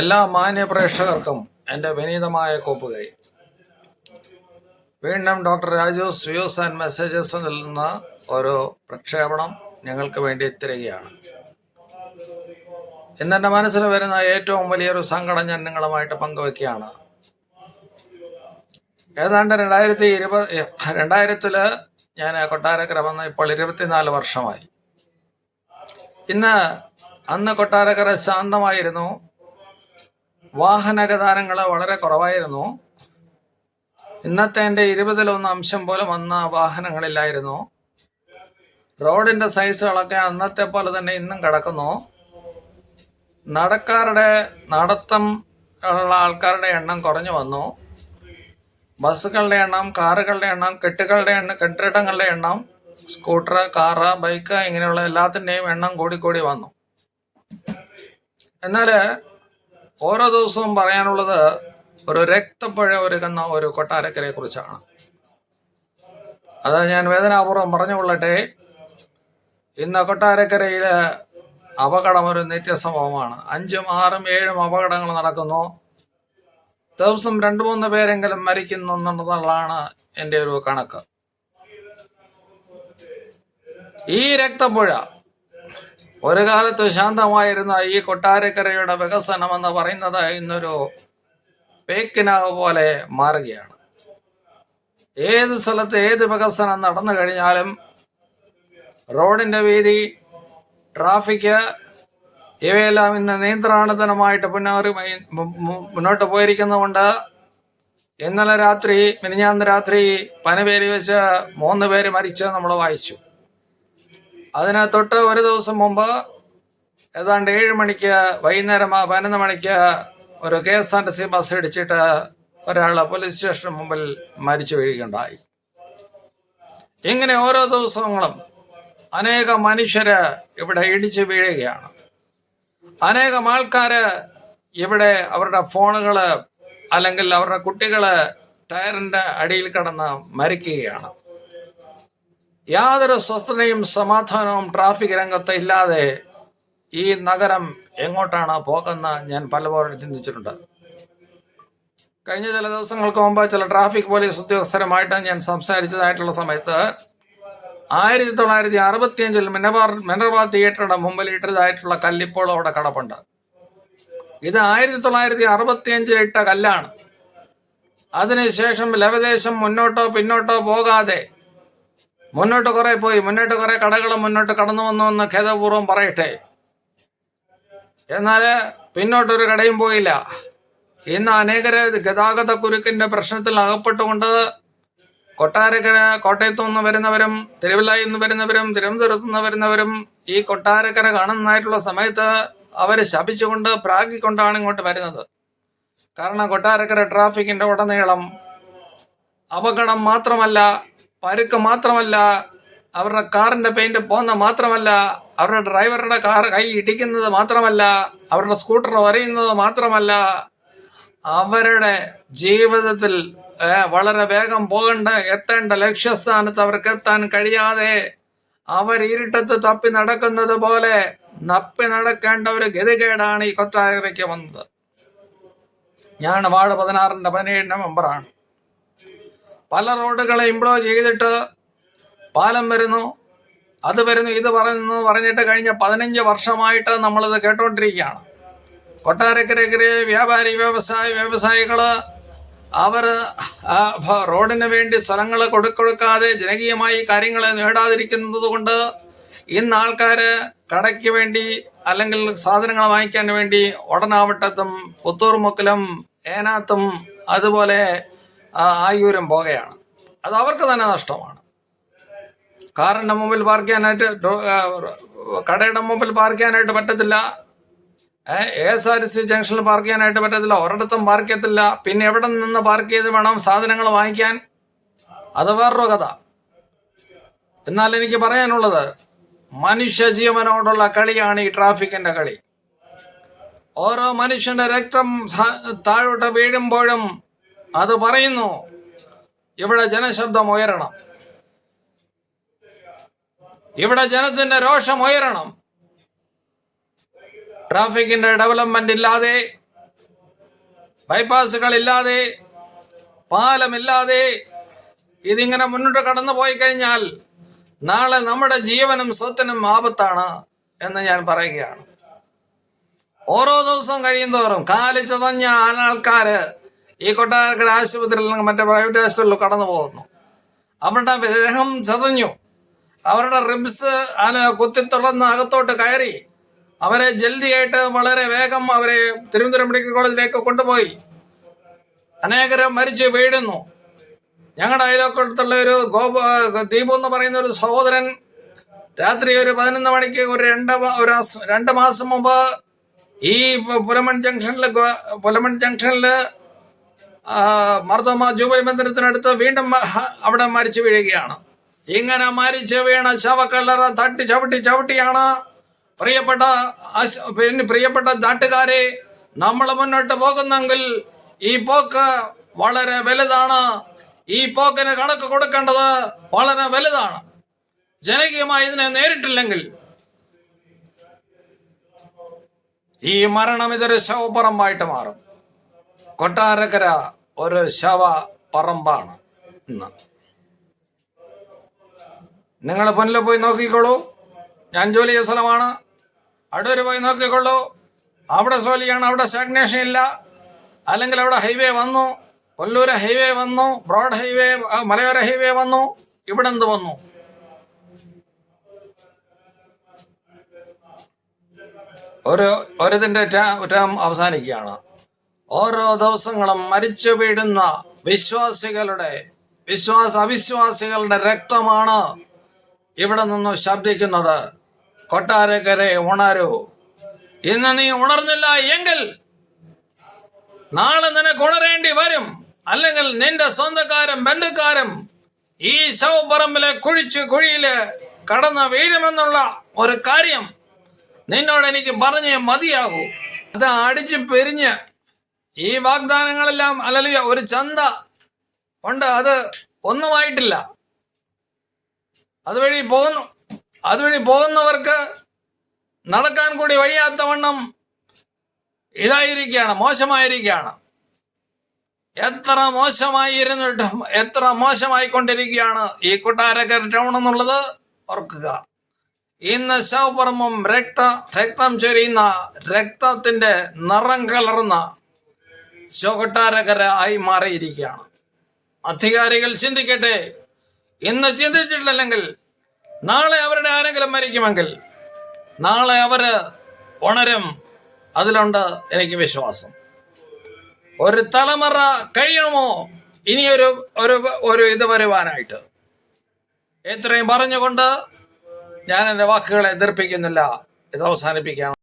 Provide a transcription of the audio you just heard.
എല്ലാ മാന്യ പ്രേക്ഷകർക്കും എന്റെ വിനീതമായ കോപ്പുകൈ. വീണ്ടും doctor Raju views and messages നൽകുന്ന ഒരു പ്രക്ഷേപണം ഞങ്ങൾക്ക് വേണ്ടി എത്തിരുകയാണ് ഇന്ന് എന്റെ മനസ്സിൽ വരുന്ന ഏറ്റവും വലിയൊരു സങ്കടം ഞാൻ നിങ്ങളുമായിട്ട് പങ്കുവെക്കുകയാണ്. ഏതാണ്ട് രണ്ടായിരത്തി ഇരുപത് രണ്ടായിരത്തിൽ ഞാൻ കൊട്ടാരക്കര വന്ന് ഇപ്പോൾ ഇരുപത്തിനാല് വർഷമായി. ഇന്ന് അന്ന് കൊട്ടാരക്കര ശാന്തമായിരുന്നു. വാഹനഗതാരങ്ങൾ വളരെ കുറവായിരുന്നു. ഇന്നത്തെ എന്റെ ഇരുപതിലൊന്ന് അംശം പോലും അന്ന് വാഹനങ്ങളില്ലായിരുന്നു. റോഡിന്റെ സൈസുകളൊക്കെ അന്നത്തെ പോലെ തന്നെ ഇന്നും കിടക്കുന്നു. നടക്കാരുടെ നടത്തം ഉള്ള ആൾക്കാരുടെ എണ്ണം കുറഞ്ഞു വന്നു. ബസ്സുകളുടെ എണ്ണം കാറുകളുടെ എണ്ണം കെട്ടുകളുടെ എണ്ണം കെട്ടിടങ്ങളുടെ എണ്ണം സ്കൂട്ടർ കാറ് ബൈക്ക് ഇങ്ങനെയുള്ള എല്ലാത്തിന്റെയും എണ്ണം കൂടി കൂടി വന്നു. എന്നാൽ ഓരോ ദിവസവും പറയാനുള്ളത് ഒരു രക്തപ്പഴ ഒരുക്കുന്ന ഒരു കൊട്ടാരക്കരയെ കുറിച്ചാണ്. അത് ഞാൻ വേദനാപൂർവം പറഞ്ഞുകൊള്ളട്ടെ ഇന്ന് കൊട്ടാരക്കരയിൽ അപകടം ഒരു നിത്യസംഭവമാണ് അഞ്ചും ആറും ഏഴും അപകടങ്ങൾ നടക്കുന്നു. ദിവസം രണ്ടു മൂന്ന് പേരെങ്കിലും മരിക്കുന്നു എന്നുള്ളതാണ് എന്റെ ഒരു കണക്ക്. ഈ രക്തപ്പുഴ ഒരു കാലത്ത് ശാന്തമായിരുന്ന ഈ കൊട്ടാരക്കരയുടെ വികസനം എന്ന് പറയുന്നത് ഇന്നൊരു പേക്കിനാവ് പോലെ മാറുകയാണ്. ഏത് സ്ഥലത്ത് ഏത് വികസനം നടന്നു കഴിഞ്ഞാലും റോഡിന്റെ വീതി ട്രാഫിക് ഇവയെല്ലാം ഇന്ന് നിയന്ത്രണതനമായിട്ട് മുന്നേറി മുന്നോട്ട് പോയിരിക്കുന്നതുകൊണ്ട് ഇന്നലെ രാത്രി മിനിഞ്ഞാന്ന് രാത്രി പനവേലി വെച്ച് മൂന്ന് പേര് മരിച്ച് നമ്മൾ വായിച്ചു. അതിന് തൊട്ട് ഒരു ദിവസം മുമ്പ് ഏതാണ്ട് ഏഴ് മണിക്ക് വൈകുന്നേരം പതിനൊന്ന് മണിക്ക് ഒരു K S R T C bus ഇടിച്ചിട്ട് ഒരാൾ പോലീസ് സ്റ്റേഷന് മുമ്പിൽ മരിച്ചു വീഴുകയുണ്ടായി. ഇങ്ങനെ ഓരോ ദിവസങ്ങളും അനേക മനുഷ്യര് ഇവിടെ ഇടിച്ചു വീഴുകയാണ്. അനേകം ആൾക്കാര് ഇവിടെ അവരുടെ ഫോണുകൾ അല്ലെങ്കിൽ അവരുടെ കുട്ടികൾ ടയറിന്റെ അടിയിൽ കിടന്ന് മരിക്കുകയാണ്. യാതൊരു സ്വസ്ഥതയും സമാധാനവും ട്രാഫിക് രംഗത്ത് ഇല്ലാതെ ഈ നഗരം എങ്ങോട്ടാണ് പോകുന്ന ഞാൻ പലപ്പോഴും ചിന്തിച്ചിട്ടുണ്ട്. കഴിഞ്ഞ ചില ദിവസങ്ങൾക്ക് മുമ്പ് ചില ട്രാഫിക് പോലീസ് ഉദ്യോഗസ്ഥരുമായിട്ട് ഞാൻ സംസാരിച്ചതായിട്ടുള്ള സമയത്ത് ആയിരത്തി തൊള്ളായിരത്തി അറുപത്തിയഞ്ചിൽ മിനർബാർ മിനർബാർ തിയേറ്ററുടെ മുമ്പിൽ ഇട്ടതായിട്ടുള്ള കല്ലിപ്പോൾ അവിടെ കടപ്പുണ്ട്. ഇത് ആയിരത്തി തൊള്ളായിരത്തി അറുപത്തിയഞ്ചിൽ ഇട്ട കല്ലാണ്. അതിനുശേഷം ലവദേശം മുന്നോട്ടോ പിന്നോട്ടോ പോകാതെ മുന്നോട്ട് കുറെ പോയി മുന്നോട്ട് കുറെ കടകൾ മുന്നോട്ട് കടന്നു വന്നു എന്ന് ഖേദപൂർവം പറയട്ടെ. എന്നാൽ പിന്നോട്ടൊരു കടയും പോയില്ല. ഇന്ന് അനേകരെ ഗതാഗത കുരുക്കിന്റെ പ്രശ്നത്തിൽ അകപ്പെട്ടുകൊണ്ട് കൊട്ടാരക്കര കോട്ടയത്തു നിന്ന് വരുന്നവരും തിരുവല്ലായി നിന്ന് വരുന്നവരും തിരുവനന്തപുരത്തു നിന്ന് വരുന്നവരും ഈ കൊട്ടാരക്കര കാണുന്നതായിട്ടുള്ള സമയത്ത് അവർ ശപിച്ചുകൊണ്ട് പ്രാഗിക്കൊണ്ടാണ് ഇങ്ങോട്ട് വരുന്നത്. കാരണം കൊട്ടാരക്കര ട്രാഫിക്കിന്റെ ഉടനീളം അപകടം മാത്രമല്ല പരുക്ക് മാത്രമല്ല അവരുടെ കാറിന്റെ പെയിന്റ് പോകുന്ന മാത്രമല്ല അവരുടെ ഡ്രൈവറുടെ കാർ കൈ ഇടിക്കുന്നത് മാത്രമല്ല അവരുടെ സ്കൂട്ടർ വരയുന്നത് മാത്രമല്ല അവരുടെ ജീവിതത്തിൽ വളരെ വേഗം പോകേണ്ട എത്തേണ്ട ലക്ഷ്യസ്ഥാനത്ത് അവർക്ക് എത്താൻ കഴിയാതെ അവർ ഇരുട്ടത്ത് തപ്പി നടക്കുന്നത് പോലെ നപ്പി നടക്കേണ്ട ഒരു ഗതികേടാണ് ഈ കൊട്ടാരക്കരയ്ക്ക് വന്നത്. ഞാൻ വാർഡ് പതിനാറിന്റെ പതിനേഴിന്റെ മെമ്പറാണ് പല റോഡുകളെ ഇംപ്രൂവ് ചെയ്തിട്ട് പാലം വരുന്നു. അത് വരുന്നു ഇത് പറയുന്നു പറഞ്ഞിട്ട് കഴിഞ്ഞ പതിനഞ്ച് വർഷമായിട്ട് നമ്മളിത് കേട്ടോണ്ടിരിക്കുകയാണ്. കൊട്ടാരക്കരക്കരെ വ്യാപാരി വ്യവസായ വ്യവസായികൾ അവർ റോഡിന് വേണ്ടി സ്ഥലങ്ങൾ കൊടുക്കൊടുക്കാതെ ജനകീയമായി കാര്യങ്ങൾ നേടാതിരിക്കുന്നത് കൊണ്ട് ഇന്ന് ആൾക്കാർ കടയ്ക്ക് വേണ്ടി അല്ലെങ്കിൽ സാധനങ്ങൾ വാങ്ങിക്കാൻ വേണ്ടി ഒടനാവട്ടത്തും പുത്തൂർമുക്കിലും ഏനാത്തും അതുപോലെ ആ, ആയൂരം പോകുകയാണ് അത് അവർക്ക് തന്നെ നഷ്ടമാണ്. കാറിന്റെ മുമ്പിൽ പാർക്ക് ചെയ്യാനായിട്ട് കടയുടെ മുമ്പിൽ പാർക്ക് ചെയ്യാനായിട്ട് പറ്റത്തില്ല എ എസ് ആർ സി ജംഗ്ഷനിൽ പാർക്ക് ചെയ്യാനായിട്ട് പറ്റത്തില്ല. ഒരിടത്തും പാർക്ക് ചെയ്യത്തില്ല പിന്നെ എവിടെ നിന്ന് പാർക്ക് ചെയ്ത് വേണം സാധനങ്ങൾ വാങ്ങിക്കാൻ? അത് വേറൊരു കഥ. എന്നാൽ എനിക്ക് പറയാനുള്ളത് മനുഷ്യ ജീവനോടുള്ള കളിയാണ് ഈ ട്രാഫിക്കിന്റെ കളി. ഓരോ മനുഷ്യന്റെ രക്തം താഴോട്ട് വീഴുമ്പോഴും അത് പറയുന്നു. ഇവിടെ ജനശബ്ദം ഉയരണം. ഇവിടെ ജനത്തിന്റെ രോഷം ഉയരണം. ട്രാഫിക്കിന്റെ ഡെവലപ്മെന്റ് ഇല്ലാതെ ബൈപ്പാസുകൾ ഇല്ലാതെ പാലമില്ലാതെ ഇതിങ്ങനെ മുന്നോട്ട് കടന്നു പോയി കഴിഞ്ഞാൽ നാളെ നമ്മുടെ ജീവനും സ്വത്തിനും ആപത്താണ് എന്ന് ഞാൻ പറയുകയാണ്. ഓരോ ദിവസം കഴിയുന്തോറും കാൽ ചതഞ്ഞ ആൾക്കാര് ഈ കൊട്ടാരക്കര ആശുപത്രിയിൽ മറ്റേ പ്രൈവറ്റ് ആശുപത്രിയിൽ കടന്നു പോകുന്നു. അവരുടെ വിരഹം ചതഞ്ഞു. അവരുടെ റിബ്സ് അല കുത്തി തുറന്ന് അകത്തോട്ട് കയറി. അവരെ ജൽദിയായിട്ട് വളരെ വേഗം അവരെ തിരുവനന്തപുരം മെഡിക്കൽ കോളേജിലേക്ക് കൊണ്ടുപോയി. അനേകരം മരിച്ചു വീഴുന്നു. ഞങ്ങളുടെ അയലോക്കത്തുള്ള ഒരു ഗോപ ദീപു എന്ന് പറയുന്ന ഒരു സഹോദരൻ രാത്രി ഒരു പതിനൊന്ന് മണിക്ക് ഒരു രണ്ട് ഒരു രണ്ട് മാസം മുമ്പ് ഈ പുലമൺ ജംഗ്ഷനിൽ പുലമൺ ജംഗ്ഷനിൽ മർദ്ദമ ജൂബിലി മന്ദിരത്തിനടുത്ത് വീണ്ടും അവിടെ മരിച്ചു വീഴുകയാണ്. ഇങ്ങനെ മരിച്ചു വീണ ശവക്കല്ലറ തട്ടി ചവിട്ടി ചവിട്ടിയാണ്. പ്രിയപ്പെട്ട പിന്നെ പ്രിയപ്പെട്ട നാട്ടുകാരെ നമ്മൾ മുന്നോട്ട് പോകുന്നെങ്കിൽ ഈ പോക്ക് വളരെ വലുതാണ്. ഈ പോക്കിന് കണക്ക് കൊടുക്കേണ്ടത് വളരെ വലുതാണ്. ജനകീയമായി ഇതിനെ നേരിട്ടില്ലെങ്കിൽ ഈ മരണം ഇതൊരു ശവപ്പുറമായിട്ട് മാറും. കൊട്ടാരക്കര ഒരു ശവ പറമ്പാണ് ഇന്ന്. നിങ്ങൾ പൊന്നിൽ പോയി നോക്കിക്കോളൂ. ഞാൻ ജോലി ചെയ്ത സ്ഥലമാണ്. അടൂര് പോയി നോക്കിക്കൊള്ളൂ അവിടെ ജോലിയാണ് അവിടെ സ്റ്റാഗ്നേഷൻ ഇല്ല. അല്ലെങ്കിൽ അവിടെ ഹൈവേ വന്നു. കൊല്ലൂര് ഹൈവേ വന്നു. ബ്രോഡ് ഹൈവേ മലയോര ഹൈവേ വന്നു. ഇവിടെ എന്ത് വന്നു? ഒരു ഒരിതിന്റെ ടേം അവസാനിക്കുകയാണ്. ഓരോ ദിവസങ്ങളും മരിച്ചു വീഴുന്ന വിശ്വാസികളുടെ വിശ്വാസ അവിശ്വാസികളുടെ രക്തമാണ് ഇവിടെ നിന്ന് ശബ്ദിക്കുന്നത്. കൊട്ടാരക്കരെ ഉണരൂ. ഇന്ന് നീ ഉണർന്നില്ല എങ്കിൽ നാളെ നിനക്ക് ഉണരേണ്ടി വരും. അല്ലെങ്കിൽ നിന്റെ സ്വന്തക്കാരും ബന്ധുക്കാരും ഈ ശവപ്പറമ്പിലെ കുഴിച്ച് കുഴിയിൽ കടന്ന് വീഴുമെന്നുള്ള ഒരു കാര്യം നിന്നോട് എനിക്ക് പറഞ്ഞേ മതിയാകൂ. അത് അടിച്ചു പെരിഞ്ഞ് ഈ വാഗ്ദാനങ്ങളെല്ലാം അലലിയ ഒരു ചന്ത. ഉണ്ട് അത് ഒന്നുമായിട്ടില്ല. അതുവഴി പോകുന്നു അതുവഴി പോകുന്നവർക്ക് നടക്കാൻ കൂടി വഴിയാത്ത വണ്ണം ഇതായിരിക്കുകയാണ് മോശമായിരിക്കുകയാണ്. എത്ര മോശമായിരുന്നിട്ടും എത്ര മോശമായി മോശമായിക്കൊണ്ടിരിക്കുകയാണ് ഈ കൊട്ടാരക്കർ ടൗൺ എന്നുള്ളത് ഓർക്കുക. ഇന്ന് ശവപർമ്മം രക്ത രക്തം ചൊരിയുന്ന രക്തത്തിന്റെ നിറം കലർന്ന കൊട്ടാരക്കര ആയി മാറിയിരിക്കുകയാണ്. അധികാരികൾ ചിന്തിക്കട്ടെ. ഇന്ന് ചിന്തിച്ചിട്ടില്ലെങ്കിൽ നാളെ അവരുടെ ആരെങ്കിലും മരിക്കുമെങ്കിൽ നാളെ അവർ ഉണരും. അതിലുണ്ട് എനിക്ക് വിശ്വാസം. ഒരു തലമുറ കഴിയണമോ? ഇനിയൊരു ഒരു ഒരു ഇത് വരുവാനായിട്ട്. ഇത്രയും പറഞ്ഞുകൊണ്ട് ഞാൻ എന്റെ വാക്കുകളെ എതിർപ്പിക്കുന്നില്ല. ഇത് അവസാനിപ്പിക്കുകയാണ്.